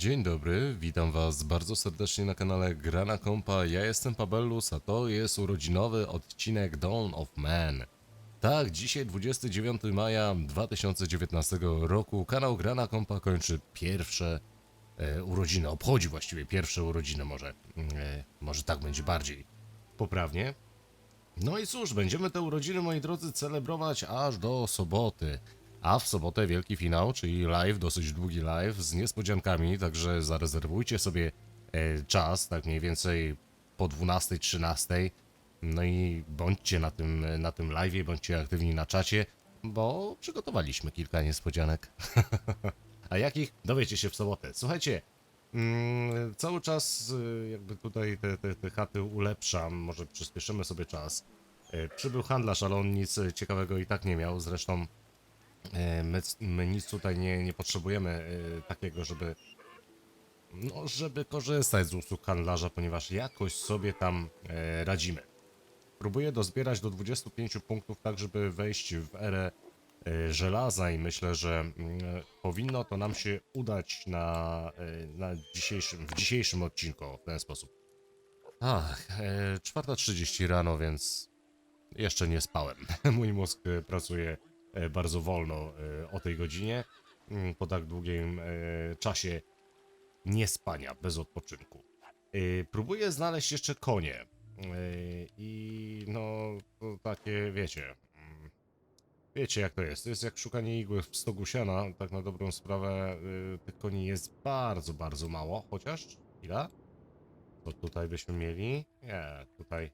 Dzień dobry, witam was bardzo serdecznie na kanale Grana Kompa. Ja jestem Pabellus, a to jest urodzinowy odcinek Dawn of Man. Tak, dzisiaj 29 maja 2019 roku kanał Grana Kompa kończy pierwsze e, urodziny, obchodzi właściwie pierwsze urodziny może, e, może tak będzie bardziej poprawnie. No i cóż, będziemy te urodziny, moi drodzy, celebrować aż do soboty. A w sobotę wielki finał, czyli live, dosyć długi live z niespodziankami, także zarezerwujcie sobie e, czas, tak mniej więcej po 12-13. No i bądźcie na tym, na tym live, bądźcie aktywni na czacie, bo przygotowaliśmy kilka niespodzianek. A jakich? Dowiecie się w sobotę. Słuchajcie, Mm, cały czas y, jakby tutaj te, te, te chaty ulepszam, może przyspieszymy sobie czas. Y, Przybył handlarz, ale on nic ciekawego i tak nie miał, zresztą my, my nic tutaj nie, nie potrzebujemy y, takiego, żeby no, żeby korzystać z usług handlarza, ponieważ jakoś sobie tam e, radzimy. Próbuję dozbierać do 25 punktów, tak żeby wejść w erę e, żelaza i myślę, że mm, powinno to nam się udać na, e, na dzisiejszym, w dzisiejszym odcinku w ten sposób. Ach, e, 4.30 rano, więc jeszcze nie spałem. Mój mózg e, pracuje e, bardzo wolno e, o tej godzinie, mm, po tak długim e, czasie niespania, bez odpoczynku. Próbuję znaleźć jeszcze konie. I no, takie, wiecie. mm, Wiecie jak to jest. To jest jak szukanie igły w stogu siana. Tak na dobrą sprawę tych koni jest bardzo, bardzo mało. Chociaż, ile? To tutaj byśmy mieli? Nie, tutaj.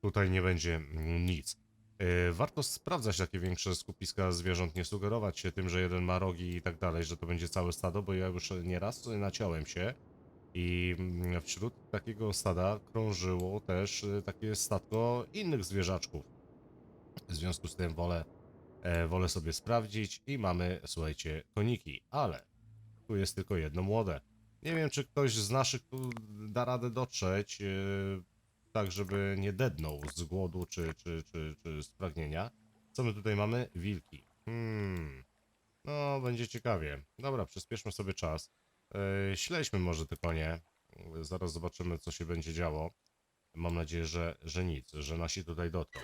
Tutaj nie będzie nic. Yy, Warto sprawdzać takie większe skupiska zwierząt, nie sugerować się tym, że jeden ma rogi i tak dalej, że to będzie całe stado, bo ja już nieraz naciąłem się i mm, wśród takiego stada krążyło też y, takie statko innych zwierzaczków. W związku z tym wolę, e, wolę sobie sprawdzić i mamy, słuchajcie, koniki, ale tu jest tylko jedno młode. Nie wiem, czy ktoś z naszych tu da radę dotrzeć, yy, tak żeby nie dednął z głodu czy, czy, czy, czy z pragnienia. Co my tutaj mamy? Wilki. Hmm. No, będzie ciekawie. Dobra, przyspieszmy sobie czas. Yy, śledźmy może te konie. Yy, Zaraz zobaczymy, co się będzie działo. Mam nadzieję, że, że nic, że nasi tutaj dotrą.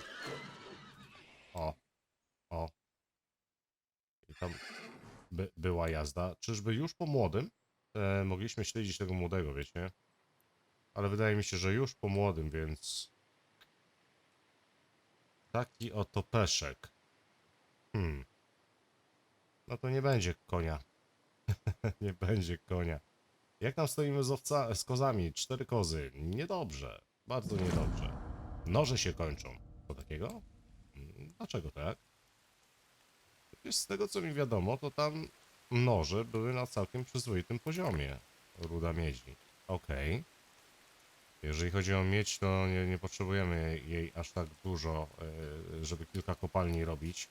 O. O. I tam by, była jazda. Czyżby już po młodym e, mogliśmy śledzić tego młodego, wiecie? Ale wydaje mi się, że już po młodym, więc... Taki oto peszek. Hmm. No to nie będzie konia. nie będzie konia. Jak tam stoimy z, owca, z kozami? Cztery kozy. Niedobrze. Bardzo niedobrze. Noże się kończą. To takiego? Mm, Dlaczego tak? Z tego co mi wiadomo, to tam noże były na całkiem przyzwoitym poziomie. Ruda miedzi. Okej. Jeżeli chodzi o miedź, to nie, nie potrzebujemy jej, aż tak dużo, e, żeby kilka kopalni robić.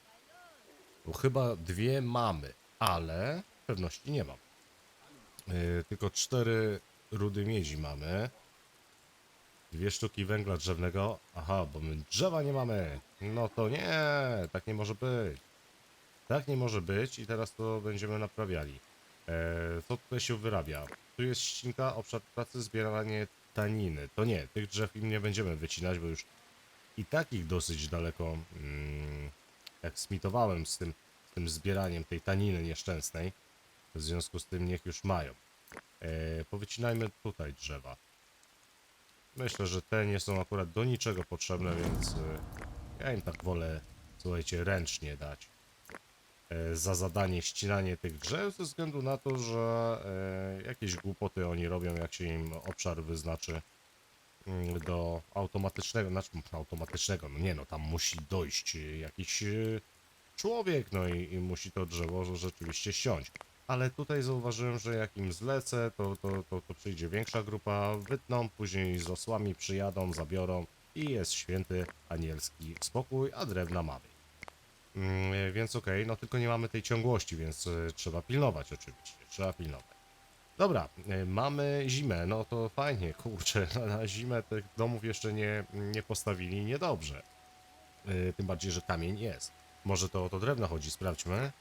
Bo chyba dwie mamy, ale pewności nie mam. E, Tylko cztery rudy miedzi mamy. Dwie sztuki węgla drzewnego. Aha, bo my drzewa nie mamy. No to nie, tak nie może być. Tak nie może być i teraz to będziemy naprawiali. E, co tutaj się wyrabia? Tu jest ścinka, obszar pracy, zbieranie taniny. To nie, tych drzew im nie będziemy wycinać, bo już i tak ich dosyć daleko mm, jak z tym, z tym zbieraniem tej taniny nieszczęsnej. W związku z tym niech już mają. E, powycinajmy tutaj drzewa. Myślę, że te nie są akurat do niczego potrzebne, więc e, ja im tak wolę, słuchajcie, ręcznie dać za zadanie ścinanie tych drzew, ze względu na to, że e, jakieś głupoty oni robią, jak się im obszar wyznaczy mm, do automatycznego, znaczy automatycznego, no nie no, tam musi dojść e, jakiś e, człowiek, no i, i musi to drzewo rzeczywiście ściąć. Ale tutaj zauważyłem, że jak im zlecę, to, to, to, to przyjdzie większa grupa, wytną, później z osłami przyjadą, zabiorą i jest święty anielski spokój, a drewna mamy. Mm, więc okej, no tylko nie mamy tej ciągłości, więc e, trzeba pilnować oczywiście, trzeba pilnować. Dobra, e, mamy zimę, no to fajnie, kurczę, na, zimę tych domów jeszcze nie, nie postawili, niedobrze. E, Tym bardziej, że kamień jest. Może to o to drewno chodzi, sprawdźmy.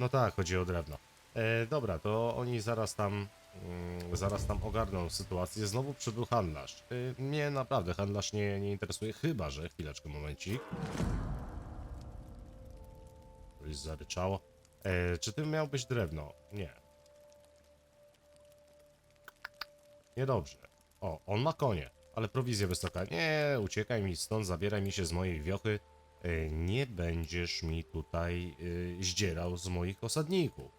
No tak, chodzi o drewno. E, dobra, to oni zaraz tam, mm, zaraz tam ogarną sytuację. Znowu przybył handlarz. E, mnie naprawdę handlarz nie, nie interesuje, chyba że, chwileczkę, momencik. Coś zaryczało. E, czy ty miał być drewno? Nie. Niedobrze. O, on ma konie, ale prowizja wysoka. Nie, uciekaj mi stąd, zabieraj mi się z mojej wiochy. E, Nie będziesz mi tutaj e, zdzierał z moich osadników.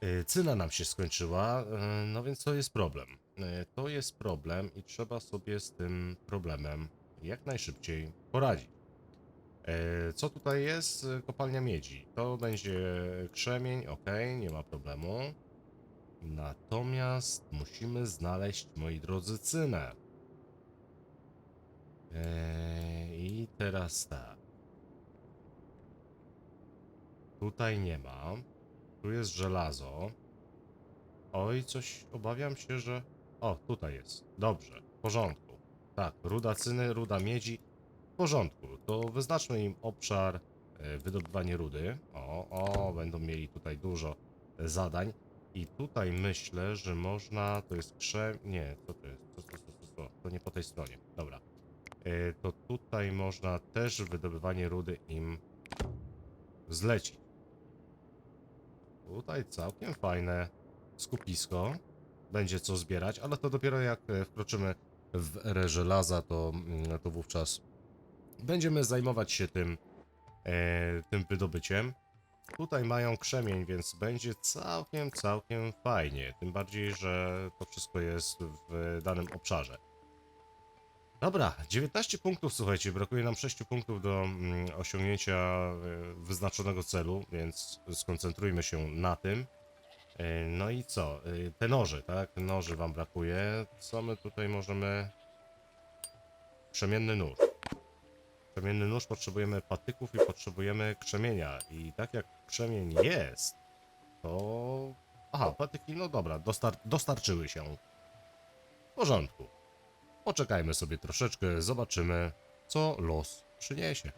E, Cyna nam się skończyła, e, no więc to jest problem. E, To jest problem i trzeba sobie z tym problemem jak najszybciej poradzić. E, Co tutaj jest? E, Kopalnia miedzi. To będzie krzemień, ok, nie ma problemu. Natomiast musimy znaleźć, moi drodzy, cynę. Eee, I teraz tak. Tutaj nie ma. Tu jest żelazo. Oj, coś obawiam się, że. O, tutaj jest. Dobrze, w porządku. Tak, ruda cyny, ruda miedzi. W porządku. To wyznaczmy im obszar e, wydobywanie rudy. O, o, będą mieli tutaj dużo e, zadań. I tutaj myślę, że można. To jest krze. Nie, co to jest? Co, co, co, co, co? To nie po tej stronie. Dobra. E, to tutaj można też wydobywanie rudy im zlecić. Tutaj całkiem fajne skupisko. Będzie co zbierać, ale to dopiero jak wkroczymy w erę żelaza, to, mm, to wówczas będziemy zajmować się tym, e, tym wydobyciem. Tutaj mają krzemień, więc będzie całkiem, całkiem fajnie. Tym bardziej, że to wszystko jest w danym obszarze. Dobra, 19 punktów, słuchajcie, brakuje nam 6 punktów do mm, osiągnięcia e, wyznaczonego celu, więc skoncentrujmy się na tym. E, No i co? E, Te noże, tak? Noży wam brakuje. Co my tutaj możemy... Krzemienny nóż. Krzemienny nóż potrzebujemy patyków i potrzebujemy krzemienia. I tak jak krzemień jest, to... Aha, patyki, no dobra, dostar dostarczyły się. W porządku. Poczekajmy sobie troszeczkę, zobaczymy, co los przyniesie.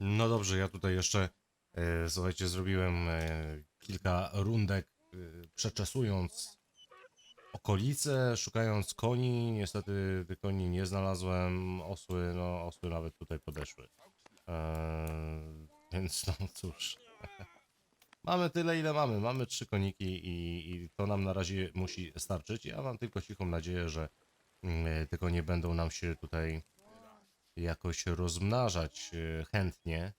No dobrze, ja tutaj jeszcze, e, słuchajcie, zrobiłem e, kilka rundek, e, przeczesując okolice, szukając koni. Niestety tych koni nie znalazłem. Osły, no osły nawet tutaj podeszły. Eee, więc no cóż. mamy tyle, ile mamy. Mamy trzy koniki i, i to nam na razie musi starczyć. Ja mam tylko cichą nadzieję, że mm, te konie będą nam się tutaj jakoś rozmnażać e, chętnie.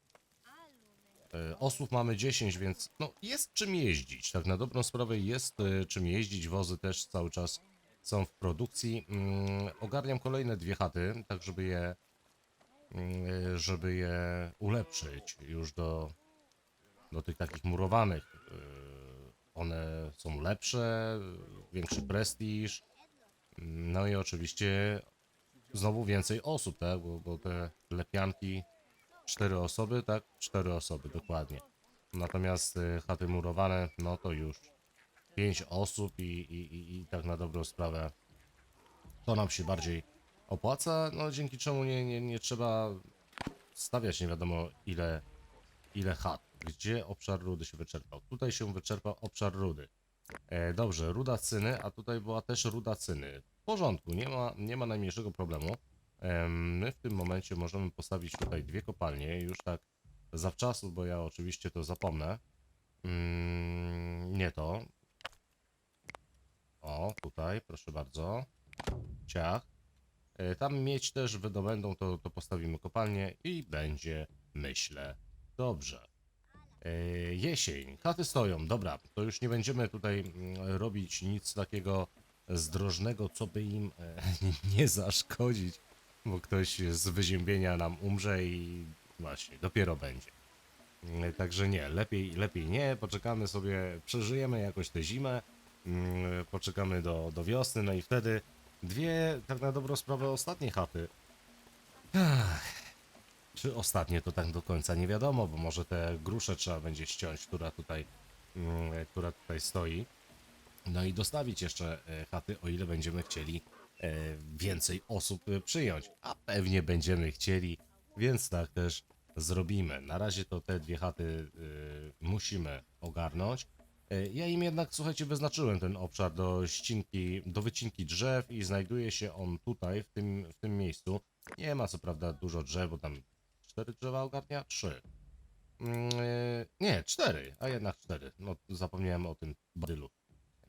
E, Osłów mamy 10, więc no jest czym jeździć. Tak na dobrą sprawę jest e, czym jeździć. Wozy też cały czas są w produkcji. Mm, Ogarniam kolejne dwie chaty, tak żeby je mm, e, żeby je ulepszyć już do, do tych takich murowanych. One są lepsze, większy prestiż. No i oczywiście znowu więcej osób, tak? Bo, bo te lepianki cztery osoby, tak? Cztery osoby, dokładnie. Natomiast y, chaty murowane, no to już pięć osób i, i, i, i tak na dobrą sprawę to nam się bardziej opłaca, no dzięki czemu nie, nie, nie trzeba stawiać nie wiadomo ile, ile chat. Gdzie obszar rudy się wyczerpał? Tutaj się wyczerpał obszar rudy. E, dobrze, ruda cyny, a tutaj była też ruda cyny. W porządku, nie ma, nie ma najmniejszego problemu. My w tym momencie możemy postawić tutaj dwie kopalnie, już tak zawczasu, bo ja oczywiście to zapomnę. Mm, nie to. O, tutaj, proszę bardzo. Ciach. E, Tam mieć też wydobędą, to, to postawimy kopalnię i będzie, myślę, dobrze. E, Jesień, chaty stoją, dobra, to już nie będziemy tutaj mm, robić nic takiego zdrożnego, co by im e, nie zaszkodzić, bo ktoś z wyziębienia nam umrze i właśnie, dopiero będzie. Mm, Także nie, lepiej, lepiej nie, poczekamy sobie, przeżyjemy jakoś tę zimę, mm, poczekamy do, do wiosny, no i wtedy dwie, tak na dobrą sprawę, ostatnie chaty. Czy ostatnie to tak do końca nie wiadomo, bo może te grusze trzeba będzie ściąć, która tutaj, mm, która tutaj stoi. No i dostawić jeszcze e, chaty, o ile będziemy chcieli więcej osób e, przyjąć. A pewnie będziemy chcieli, więc tak też zrobimy. Na razie to te dwie chaty y, musimy ogarnąć. Ja im jednak, słuchajcie, wyznaczyłem ten obszar do ścinki, do wycinki drzew i znajduje się on tutaj, w tym, w tym miejscu. Nie ma co prawda dużo drzew, bo tam cztery drzewa ogarnia? Trzy. Mm, Nie, cztery, a jednak cztery. No, zapomniałem o tym badylu.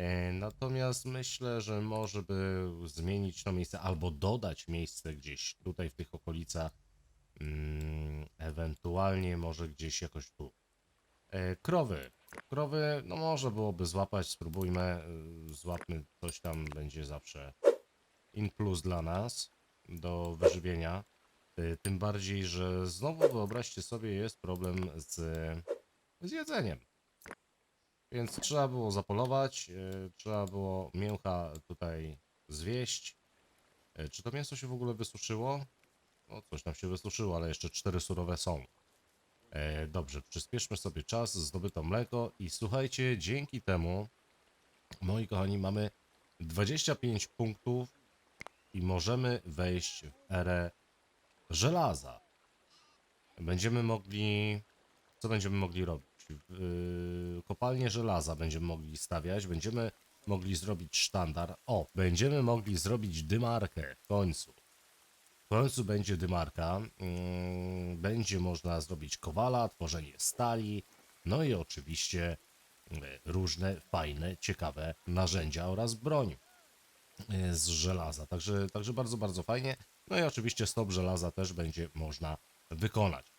E, Natomiast myślę, że może by zmienić to miejsce albo dodać miejsce gdzieś tutaj w tych okolicach. Mm, ewentualnie może gdzieś jakoś tu. E, Krowy. Krowy, no może byłoby złapać, spróbujmy. y, Złapmy coś tam, będzie zawsze in plus dla nas do wyżywienia. Y, Tym bardziej, że znowu wyobraźcie sobie, jest problem z, z jedzeniem. Więc trzeba było zapolować, yy, trzeba było mięcha tutaj zwieść. Yy, czy to mięso się w ogóle wysuszyło? No, coś tam się wysuszyło, ale jeszcze cztery surowe są. E, dobrze, przyspieszmy sobie czas, zdobyto mleko i słuchajcie, dzięki temu, moi kochani, mamy 25 punktów i możemy wejść w erę żelaza. Będziemy mogli... Co będziemy mogli robić? Yy, kopalnię żelaza będziemy mogli stawiać, będziemy mogli zrobić sztandar. O, będziemy mogli zrobić dymarkę w końcu. W końcu będzie dymarka. Yy, będzie można zrobić kowala, tworzenie stali, no i oczywiście yy, różne fajne, ciekawe narzędzia oraz broń yy, z żelaza. Także, także bardzo, bardzo fajnie. No i oczywiście stop żelaza też będzie można wykonać.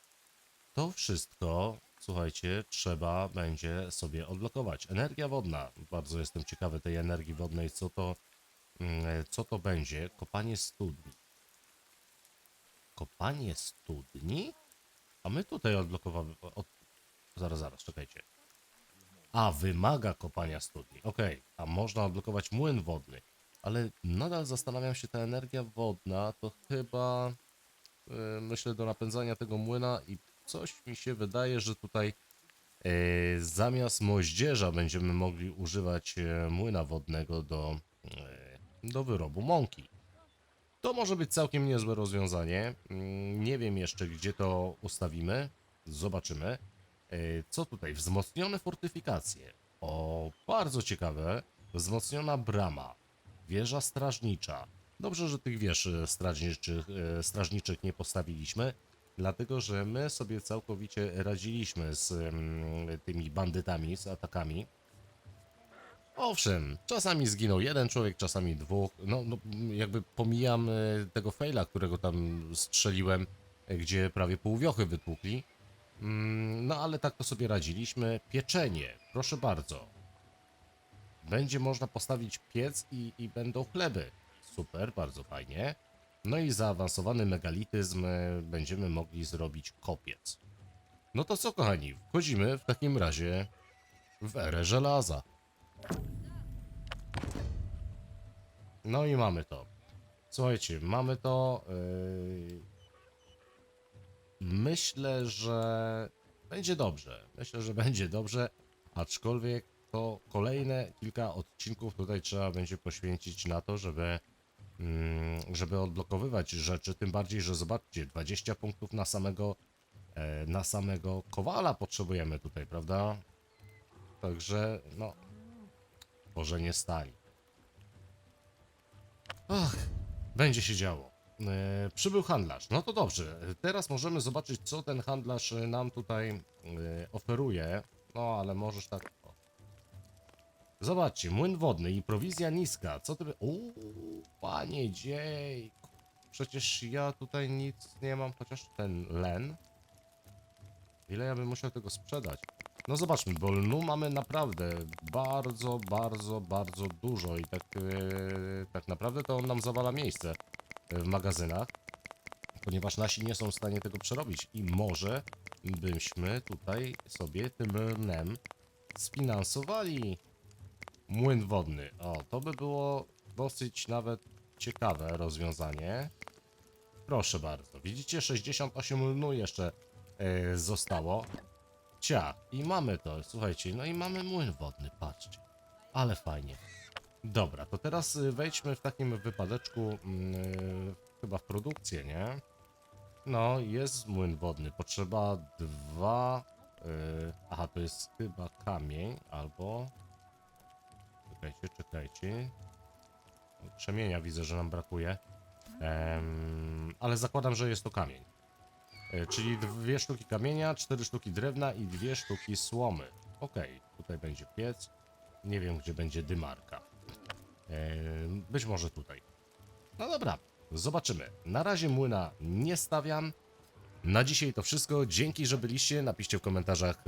To wszystko, słuchajcie, trzeba będzie sobie odblokować. Energia wodna. Bardzo jestem ciekawy tej energii wodnej, co to, mm, co to będzie. Kopanie studni. Kopanie studni? A my tutaj odblokowamy. Od... Zaraz, zaraz, czekajcie. A, wymaga kopania studni. Okej, a można odblokować młyn wodny. Ale nadal zastanawiam się, ta energia wodna to chyba yy, myślę do napędzania tego młyna i coś mi się wydaje, że tutaj yy, zamiast moździerza będziemy mogli używać yy, młyna wodnego do, yy, do wyrobu mąki. To może być całkiem niezłe rozwiązanie. Mm, Nie wiem jeszcze, gdzie to ustawimy. Zobaczymy. Co tutaj? Wzmocnione fortyfikacje. O, bardzo ciekawe. Wzmocniona brama. Wieża strażnicza. Dobrze, że tych wież e, strażniczych, e, strażniczych nie postawiliśmy, dlatego że my sobie całkowicie radziliśmy z tymi bandytami, z atakami. Owszem, czasami zginął jeden człowiek, czasami dwóch. No, no jakby pomijam e, tego faila, którego tam strzeliłem, e, gdzie prawie pół wiochy wytłukli. Mm, No ale tak to sobie radziliśmy. Pieczenie, proszę bardzo. Będzie można postawić piec i, i będą chleby. Super, bardzo fajnie. No i zaawansowany megalityzm e, będziemy mogli zrobić kopiec. No to co, kochani, wchodzimy w takim razie w erę żelaza. No i mamy to. Słuchajcie, mamy to. Yy... Myślę, że będzie dobrze. Myślę, że będzie dobrze, aczkolwiek to kolejne kilka odcinków tutaj trzeba będzie poświęcić na to, żeby, żeby odblokowywać rzeczy. Tym bardziej, że zobaczcie, 20 punktów na samego, e, na samego kowala potrzebujemy tutaj, prawda? Także, no, tworzenie stali. Ach, będzie się działo. E, przybył handlarz. No to dobrze. Teraz możemy zobaczyć, co ten handlarz nam tutaj e, oferuje. No, ale możesz tak. Zobaczcie, młyn wodny i prowizja niska. Co ty. Uuu, panie dziej. Przecież ja tutaj nic nie mam, chociaż ten len. Ile ja bym musiał tego sprzedać? No zobaczmy, bo lnu mamy naprawdę bardzo, bardzo, bardzo dużo i tak, e, tak naprawdę to on nam zawala miejsce w magazynach, ponieważ nasi nie są w stanie tego przerobić i może byśmy tutaj sobie tym lnem sfinansowali młyn wodny. O, to by było dosyć nawet ciekawe rozwiązanie. Proszę bardzo. Widzicie, 68 lnu jeszcze e, zostało. Cia, i mamy to, słuchajcie, no i mamy młyn wodny, patrzcie. Ale fajnie. Dobra, to teraz y, wejdźmy w takim wypadeczku, mm, y, chyba w produkcję, nie? No, jest młyn wodny. Potrzeba dwa. Yy, aha, to jest chyba kamień albo. Czekajcie, czekajcie. Krzemienia widzę, że nam brakuje. Em, ale zakładam, że jest to kamień. E, czyli dwie sztuki kamienia, cztery sztuki drewna i dwie sztuki słomy. Okej, tutaj będzie piec. Nie wiem, gdzie będzie dymarka. Em, być może tutaj. No dobra, zobaczymy. Na razie młyna nie stawiam. Na dzisiaj to wszystko. Dzięki, że byliście. Napiszcie w komentarzach,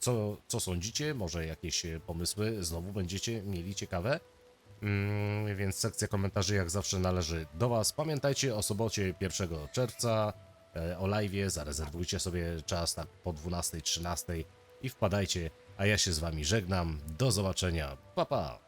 co, co sądzicie. Może jakieś e, pomysły znowu będziecie mieli ciekawe. Mm, więc sekcja komentarzy jak zawsze należy do Was. Pamiętajcie o sobocie 1 czerwca, e, o live'ie. Zarezerwujcie sobie czas tak po 12-13 i wpadajcie. A ja się z Wami żegnam. Do zobaczenia. Pa pa!